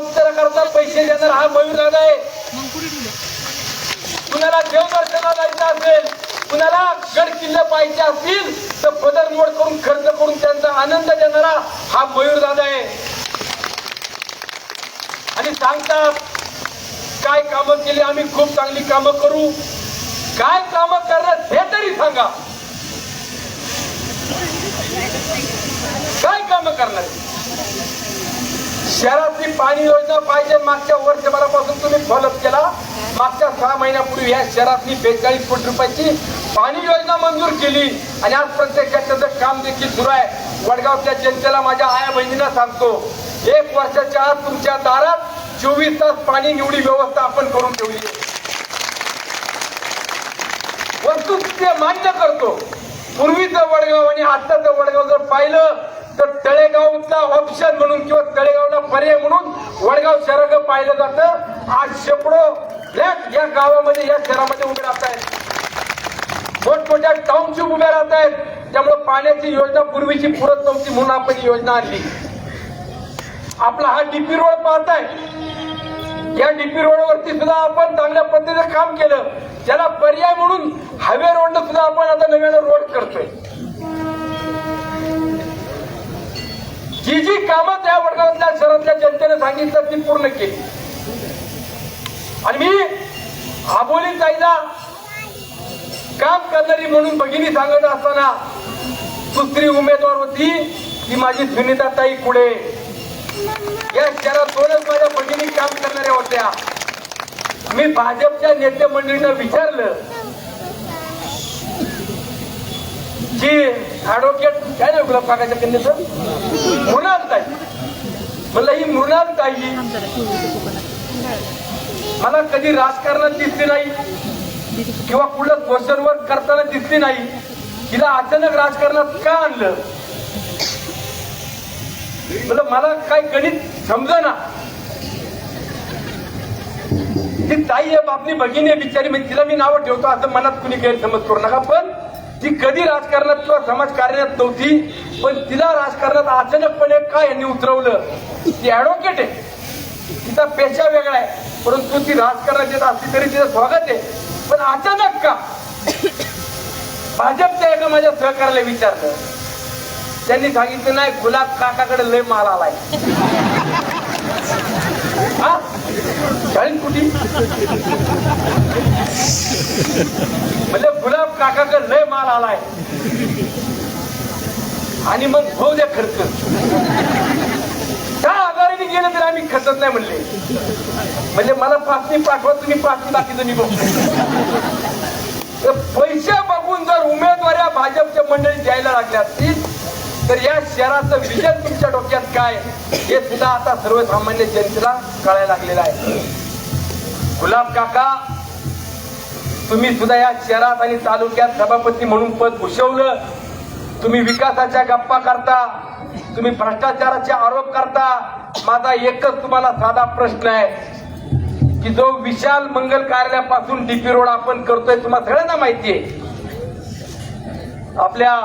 उपचाराकरता पैसे देणार हा मयूर दादा आहे. कुणाला देवदर्शनाला जायचं असेल कुणाला गड किल्ले पाहिजे असतील तर पदर मोड करून खर्च करून त्यांचा आनंद देणारा हा मयूर दादा आहे. आणि सांगतात काय कामं केली आम्ही खूप चांगली कामं करू. काय कामं करणार हे तरी सांगा. काय कामं करणार? शहरातली पाणी योजना पाहिजे मागच्या वर्षभरापासून तुम्ही फॉलोअप केला. मागच्या सहा महिन्यापूर्वी या शहरातली बेचाळीस कोटी रुपयाची पाणी योजना मंजूर केली. आणि आज प्रत्यक्षात त्याचं काम देखील सुरू आहे. वडगावच्या जनतेला माझ्या आया बहिणींना सांगतो एक वर्षाच्या आत तुमच्या दारात चोवीस तास पाणी निवडी व्यवस्था आपण करून ठेवली वस्तू ते मान्य करतो. पूर्वीचं वडगाव आणि आत्ताचं वडगाव जर पाहिलं तर तळेगावचा ऑप्शन म्हणून किंवा तळेगावला पर्याय म्हणून वडगाव शहर पाहिलं जातं. आज शेकडो फ्लॅट या गावामध्ये या शहरामध्ये उभे राहत आहेत. मोठमोठ्या टाउनशिप उभ्या राहत आहेत. त्यामुळे पाण्याची योजना पूर्वीची पुरत नव्हती म्हणून आपण ही योजना आणली. आपला हा डीपी रोड पाहताय. या डीपी रोडवरती सुद्धा आपण चांगल्या पद्धतीचं काम केलं. त्याला पर्याय म्हणून हायवे रोड सुद्धा आपण आता नव्यानं रोड करतोय. जी जी कामं त्या वर्गातल्या शहरातल्या जनतेने सांगितलं ती पूर्ण केली. आणि मी आबोली जायला काम करणारी म्हणून भगिनी सांगत असताना दुसरी उमेदवार होती ती माझी सुनीता ताई कुडे या शहरात दोनच माझ्या भगिनी काम करणाऱ्या होत्या. मी भाजपच्या नेते मंडळीनं विचारलं की ऍडव्होकेट काय नाही गुलाब काकाच्या कन्याचं मृणाल ताई. म्हणलं ही मृणालताई मला कधी राजकारणात दिसली नाही किंवा कुठलं सोशल वर्क करताना दिसली नाही. तिला अचानक राजकारणात का आणलं? म्हणलं मला काय गणित समजना. ती ताई आहे बापनी भगिनी आहे बिचारी. म्हणजे तिला मी नावं ठेवतो असं मनात कुणी गैरसमज करू नका. पण ती कधी राजकारणात किंवा समाजकार्यात नव्हती पण तिला राजकारणात अचानकपणे काय यांनी उतरवलं? ती ऍडव्होकेट आहे. तिचा पेशा वेगळा आहे परंतु ती राजकारणात येत असली तरी तिचं स्वागत आहे. पण अचानक का? भाजपच्या एका माझ्या सहकार्याला विचारलं. त्यांनी सांगितलं नाही गुलाब काकाकडे लय माल आलाय. हा? चाळीस कोटी म्हणजे गुलाब काकाकडे लय माल आलाय. आणि मग भाऊ द्या खर्च. त्या आधाराने गेलं तर आम्ही खर्चत नाही म्हणले. म्हणजे मला पाचनी पाठवा तुम्ही पाचनी बाकीचं निघू तर पैसे बघून जर उमेदवाऱ्या भाजपच्या मंडळी द्यायला लागल्या तीच तर या शहराचं विजन तुमच्या डोक्यात काय? हे सुद्धा आता सर्वसामान्य जनतेला कळायला लागलेलं आहे. गुलाब काका तुम्ही सुद्धा या शहरात आणि तालुक्यात सभापती म्हणून पद भूषवलं. तुम्ही विकासाच्या गप्पा करता तुम्ही भ्रष्टाचाराचे आरोप करता. माझा एकच तुम्हाला साधा प्रश्न आहे की जो विशाल मंगल कार्यालयापासून डीपी रोड आपण करतोय तुम्हाला सगळ्यांना माहिती आहे. आपल्या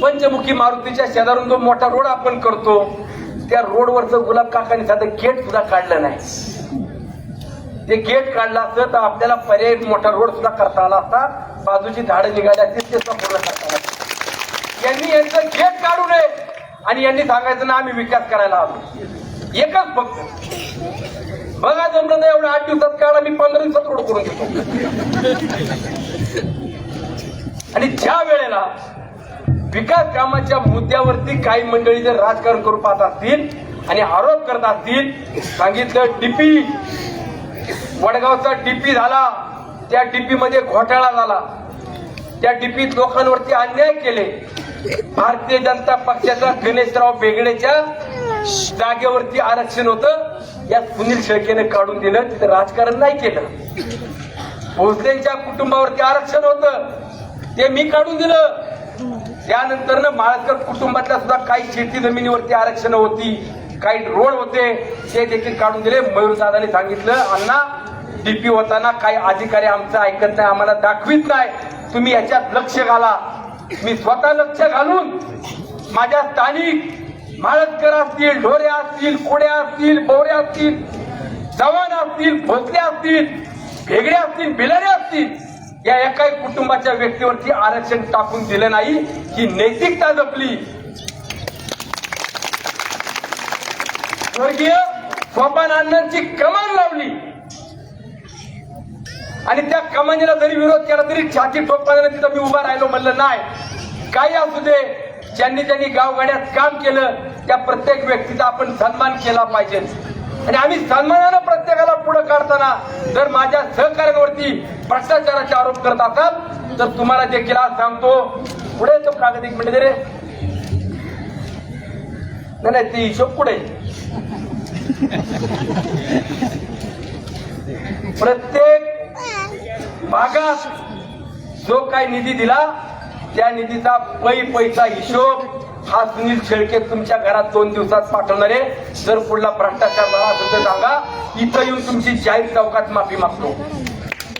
पंचमुखी मारुतीच्या शेजारून जो मोठा रोड आपण करतो त्या रोडवरचं गुलाब काकाने साधं गेट सुद्धा काढलं नाही. ते गेट काढलं असतं तर आपल्याला पर्याय मोठा रोड सुद्धा करता आला असता. बाजूची झाडं निघाली असतील ते सुद्धा पूर्ण करता आला यांनी यांचं गेट काढू नये. आणि यांनी सांगायचं ना आम्ही विकास करायला आलो. एकच फक्त. बघा जमलं नाही एवढं आठ दिवसात काढा मी पंधरा दिवसात रोड करून घेतो. आणि ज्या वेळेला विकास कामाच्या मुद्द्यावरती काही मंडळी जर राजकारण करू पाहत असतील आणि आरोप करत असतील सांगितलं डीपी वडगावचा डीपी झाला त्या डीपी मध्ये घोटाळा झाला. त्या डीपीत लोकांवरती अन्याय केले. भारतीय जनता पक्षाचा गणेशराव बेगडेच्या जागेवरती आरक्षण होतं. या सुनील शेळकेने काढून दिलं तिथं राजकारण नाही केलं. भोसलेच्या कुटुंबावरती आरक्षण होतं. ते मी काढून दिलं. त्यानंतर माळकर कुटुंबातल्या सुद्धा काही शेती जमिनीवरती आरक्षण होती काही रोड होते ते देखील काढून दिले. मयूर दादाने सांगितलं अण्णा डीपी होताना काही अधिकारी आमचं ऐकत नाही आम्हाला दाखवित नाही. तुम्ही याच्यात लक्ष घाला. मी स्वतः लक्ष घालून माझ्या स्थानिक माळतकर असतील ढोरे असतील कोड्या असतील बोऱ्या असतील जवान असतील भोसले असतील भेगडे असतील बिलारे असतील या एकाही कुटुंबाच्या व्यक्तीवरती आरक्षण टाकून दिलं नाही ही नैतिकता जपली. स्वर्गीय सोपान अण्णांची कमान लावली. आणि त्या कमानीला जरी विरोध केला तरी छाती ठोकताना तिथं मी उभा राहिलो म्हणलं नाही काही असू दे. ज्यांनी त्यांनी गावगाड्यात काम केलं त्या प्रत्येक व्यक्तीचा आपण सन्मान केला पाहिजे. आणि आम्ही सन्मानानं प्रत्येकाला पुढे काढताना जर माझ्या सहकार्यांवरती भ्रष्टाचाराचे आरोप करत असाल तर तुम्हाला देखील आज सांगतो. पुढे तो कागद एक मिनिट रे. नाही ती हिशोब पुढे प्रत्येक भागात जो काही निधी दिला त्या निधीचा पै पैसा हिशोब हा सुनील शेळके तुमच्या घरात दोन दिवसात पाठवणार आहे. जर पुढला भ्रष्टाचार झाला असेल तर सांगा इथं येऊन तुमची जाहीर चौकात माफी मागतो.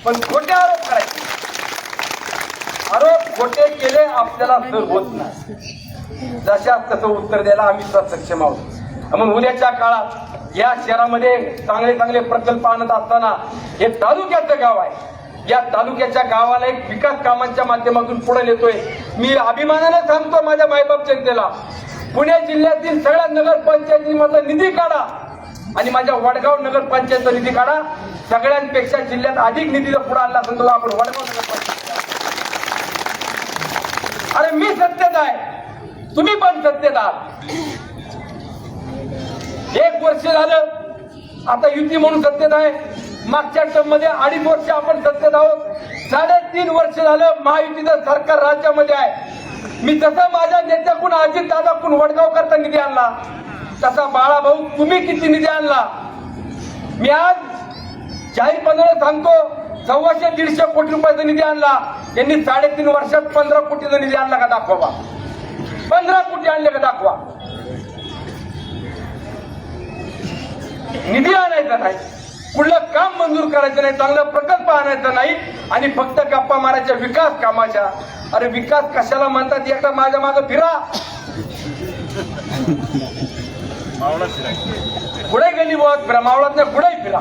पण खोटे आरोप करायचे. आरोप खोटे केले आपल्याला सर होत नाही. जशा तसं उत्तर द्यायला आम्ही सुद्धा सक्षम आहोत. म्हणून उद्याच्या काळात या शहरामध्ये चांगले चांगले प्रकल्प आणत असताना हे तालुक्याचं गाव आहे. या तालुक्याच्या गावाला एक विकास कामांच्या माध्यमातून पुढे नेतोय. मी अभिमानाने सांगतो माझ्या मायबाप जनतेला. पुणे जिल्ह्यातील सगळ्या नगरपंचायतीमधला निधी काढा आणि माझ्या वडगाव नगरपंचायतचा निधी काढा. सगळ्यांपेक्षा जिल्ह्यात अधिक निधीचा पुढे आणला असेल तर आपण वडगाव अरे मी सत्तेत आहे. तुम्ही पण सत्तेत आहात. एक वर्ष झालं आता युती म्हणून सत्तेत आहे. मागच्या टर्ममध्ये अडीच वर्ष आपण सत्तेत आहोत. साडेतीन वर्ष झालं महायुतीचं सरकार राज्यामध्ये आहे. मी जसं माझ्या नेत्याकडून अजित दादाकडून वडगाव करता निधी आणला तसा बाळाभाऊ तुम्ही किती निधी आणला? मी आज जाहीरपणाने सांगतो सव्वाशे दीडशे कोटी रुपयाचा निधी आणला. यांनी साडेतीन वर्षात पंधरा कोटीचा निधी आणला का दाखवा पंधरा कोटी आणले का दाखवा. निधी आणायचा नाही. कुठलं काम मंजूर करायचं नाही चांगला प्रकल्प आणायचा नाही आणि फक्त गप्पा मारायच्या विकास कामाच्या. अरे विकास कशाला म्हणतात? एकदा माझ्या मागं फिरा. पुढे गेली बहुत फिरा मावळात पुढे फिरा.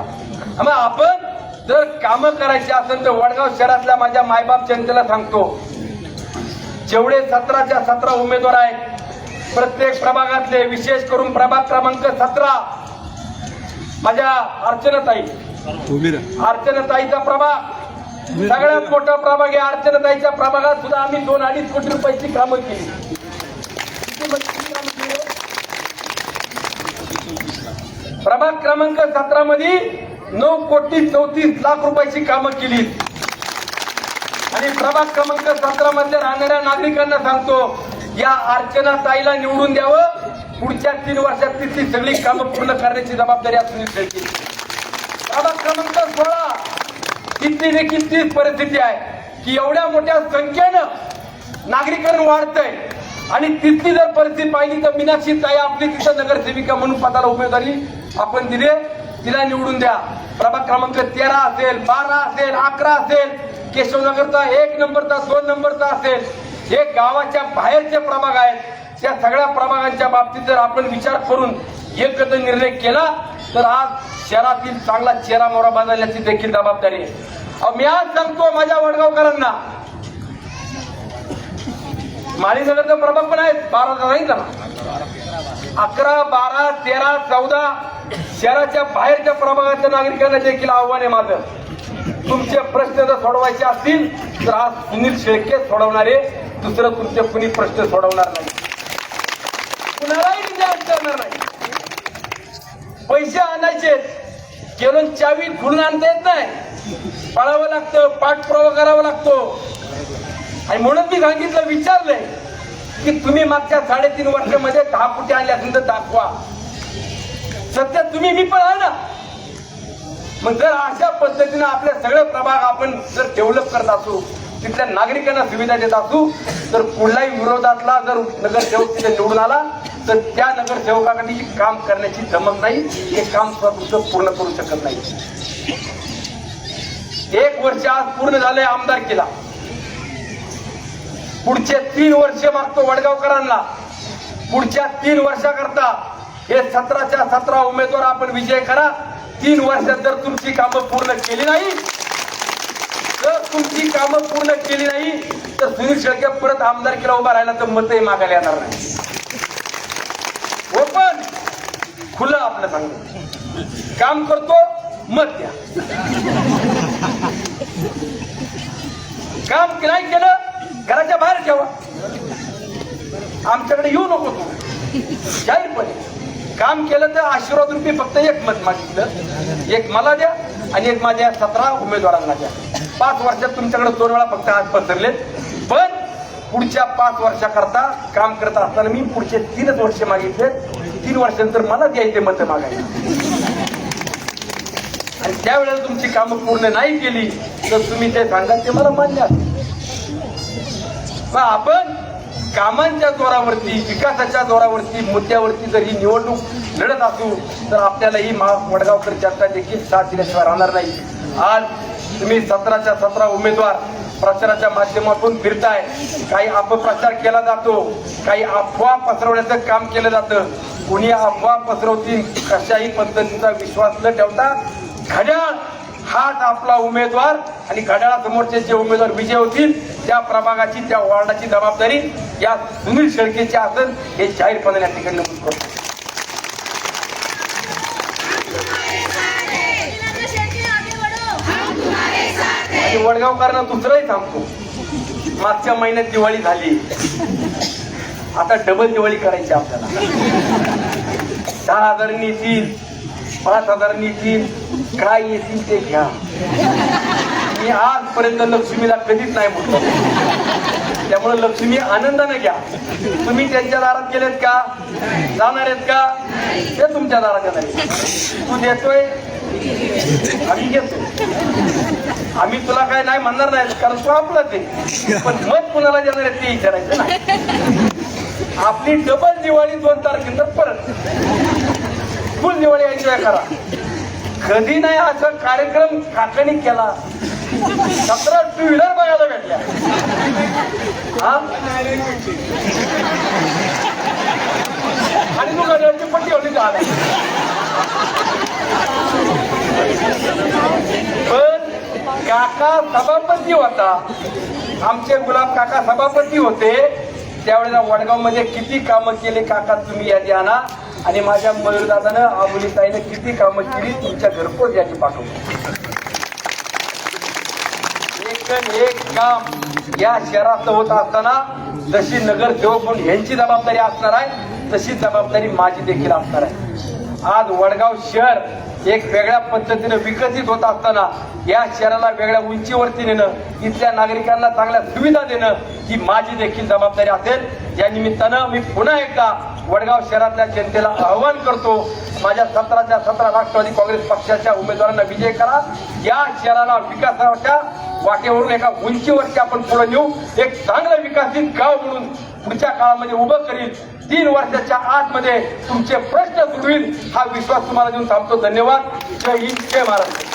मग आपण जर कामं करायची असेल तर वडगाव शहरातल्या माझ्या मायबाप जनतेला सांगतो. जेवढे सतराच्या सतरा उमेदवार आहेत प्रत्येक प्रभागातले विशेष करून प्रभाग क्रमांक सतरा माझ्या अर्चनाताई. अर्चनाताईचा प्रभाग. सगळ्यात मोठा प्रभाग आहे. अर्चनाताईच्या प्रभागात सुद्धा आम्ही दोन अडीच कोटी रुपयाची कामं केली. कामं केली? प्रभाग क्रमांक सतरा मध्ये नऊ कोटी चौतीस लाख रुपयाची कामं केली. आणि प्रभाग क्रमांक सतरा मध्ये राहणाऱ्या नागरिकांना सांगतो या अर्चना ताईला निवडून द्यावं. पुढच्या तीन वर्षात तिथली सगळी कामं पूर्ण करण्याची जबाबदारी असून घेतली प्रभाग क्रमांक सोळा. तिथली देखील तीच परिस्थिती आहे की एवढ्या मोठ्या संख्येनं नागरीकरण वाढतंय. आणि तिथली जर परिस्थिती पाहिली तर मीनाक्षी ताई आपली तिथं नगरसेविका म्हणून पदाला उमेदवारी आपण दिले तिला निवडून द्या. प्रभाग क्रमांक तेरा असेल बारा असेल अकरा असेल केशवनगरचा एक नंबरचा दोन नंबरचा असेल. हे गावाच्या बाहेरचे प्रभाग आहेत. त्या सगळ्या प्रभागांच्या बाबतीत जर आपण विचार करून एकत्र निर्णय केला तर आज शहरातील चांगला चेहरा मोरा बांधण्याची देखील जबाबदारी आहे. अहो, मी आज सांगतो माझ्या वडगावकरांना. माळीनगरचा प्रभाग पण आहेत बारा नाही ना अकरा बारा तेरा चौदा शहराच्या बाहेरच्या प्रभागातल्या नागरिकांना देखील आव्हान आहे माझं. तुमचे प्रश्न जर सोडवायचे असतील तर आज सुनील शेळके सोडवणारे दुसरं तुमचे कुणी प्रश्न सोडवणार नाही. कुणालाही विचार करणार नाही. पैसे आणायचे केवळ चावी खुडून आणता येत नाही. पळावं लागतं पाठपुरावा करावा लागतो. आणि म्हणून मी सांगितलं विचारलंय की तुम्ही मागच्या साडेतीन वर्षामध्ये दहा कुठे आणले असेल तर दाखवा. सध्या तुम्ही मी पण आहे ना. मग जर अशा पद्धतीनं आपल्या सगळे प्रभाग आपण जर डेव्हलप करत असू तिथल्या नागरिकांना सुविधा देत असू तर कुठलाही विरोधातला जर नगरसेवक तिथे निवडून आला तर त्या नगरसेवकाकडे काम करण्याची जमत नाही हे काम स्वतः पूर्ण करू शकत नाही. एक वर्ष आज पूर्ण झालंय आमदार केला. पुढचे तीन वर्ष मागतो वडगावकरांना. पुढच्या तीन वर्षाकरता हे सतराच्या सतरा उमेदवार आपण विजय करा. तीन वर्षात जर तुमची कामं पूर्ण केली नाही जर तुमची कामं पूर्ण केली नाही तर सुनील शेळके परत आमदारकीला उभा राहिला तर मतही मागायला येणार नाही. हो ओपन खुलं आपलं सांगतो. काम करतो मत द्या. काम नाही केलं घराच्या बाहेर ठेवा. आमच्याकडे येऊ नको तू. जाहीरपणे काम केलं तर आशीर्वाद रूपी फक्त एक मत मागितलं. एक मला द्या आणि एक माझ्या सतरा उमेदवारांना द्या. पाच वर्षात तुमच्याकडे दोन वेळा फक्त हात पसरले पण पुढच्या पाच वर्षाकरता काम करत असताना मी पुढचे तीनच वर्ष मागितले. तीन वर्षानंतर मला द्यायचे मत मागायचे. आणि त्यावेळेला तुमची कामं पूर्ण नाही केली तर तुम्ही ते सांगा ते मला मान्य मग आपण कामांच्या जोरावरती विकासाच्या जोरावरती मुद्द्यावरती जर ही निवडणूक लढत असू तर आपल्याला ही महा वडगावकर जनता देखील साथ दिल्याशिवाय राहणार नाही. आज तुम्ही सतराच्या सतरा उमेदवार प्रचाराच्या माध्यमातून फिरताय. काही अपप्रचार केला जातो काही अफवा पसरवण्याचं काम केलं जातं. कोणी अफवा पसरवतील कशाही पद्धतीचा विश्वास न ठेवता घड्याळ हाच आपला उमेदवार आणि घड्याळासमोरचे जे उमेदवार विजय होतील त्या प्रभागाची त्या वॉर्डाची जबाबदारी या सुनील शेळकेची असेल हे जाहीरपणे या ठिकाणी नमूद करतो. आणि वडगावकरांना दुसरंही थांबतो मागच्या महिन्यात दिवाळी झाली. आता डबल दिवाळी करायची आपल्याला. दहा हजार येतील पाच हजार येतील काय येतील ते घ्या. मी आजपर्यंत लक्ष्मीला कधीच नाही म्हटलो त्यामुळे लक्ष्मी आनंदाने घ्या. तुम्ही त्यांच्या दारात गेलेत का? जाणार आहेत का? ते तुमच्या दारात येणार तू देतोय? आम्ही घेतो आम्ही तुला काय नाही म्हणणार नाही कारण तू आपलं ते. पण मत कुणाला देणार आहे ते विचारायचं ना आपली डबल दिवाळी दोन तारखेनंतर परत. फुल दिवाळी एन्जॉय करा. कधी नाही असा कार्यक्रम काकाने केला. सतरा टू व्हीलर बघायला भेटल्या आणि तू गाडीवरची पट्टी होती झाली पण काका सभापती होता. आमचे गुलाब काका सभापती होते. त्यावेळेला वडगावमध्ये किती कामं केली काका तुम्ही यादी आणा. आणि माझ्या मयूरदादानं आबुलीताईनं किती कामं केली तुमच्या घरपोच याची पाठवली एक एक काम या शहरात होत असताना जशी नगरसेवक म्हणून यांची जबाबदारी असणार आहे तशी जबाबदारी माझी देखील असणार आहे. आज वडगाव शहर एक वेगळ्या पद्धतीनं विकसित होत असताना या शहराला वेगळ्या उंचीवरती नेणं इथल्या नागरिकांना चांगल्या सुविधा देणं ही माझी देखील जबाबदारी असेल. या निमित्तानं मी पुन्हा एकदा वडगाव शहरातल्या जनतेला आवाहन करतो माझ्या सतराच्या सतरा राष्ट्रवादी काँग्रेस पक्षाच्या उमेदवारांना विजय करा. या शहराला विकासाच्या वाटेवरून एका उंचीवरती आपण पुढे नेऊ. एक चांगलं विकसित गाव म्हणून पुढच्या काळामध्ये उभं करील तीन वर्षाच्या आतमध्ये तुमचे प्रश्न सोडवील हा विश्वास तुम्हाला देऊन थांबतो. धन्यवाद. जय हिंद. जय महाराष्ट्र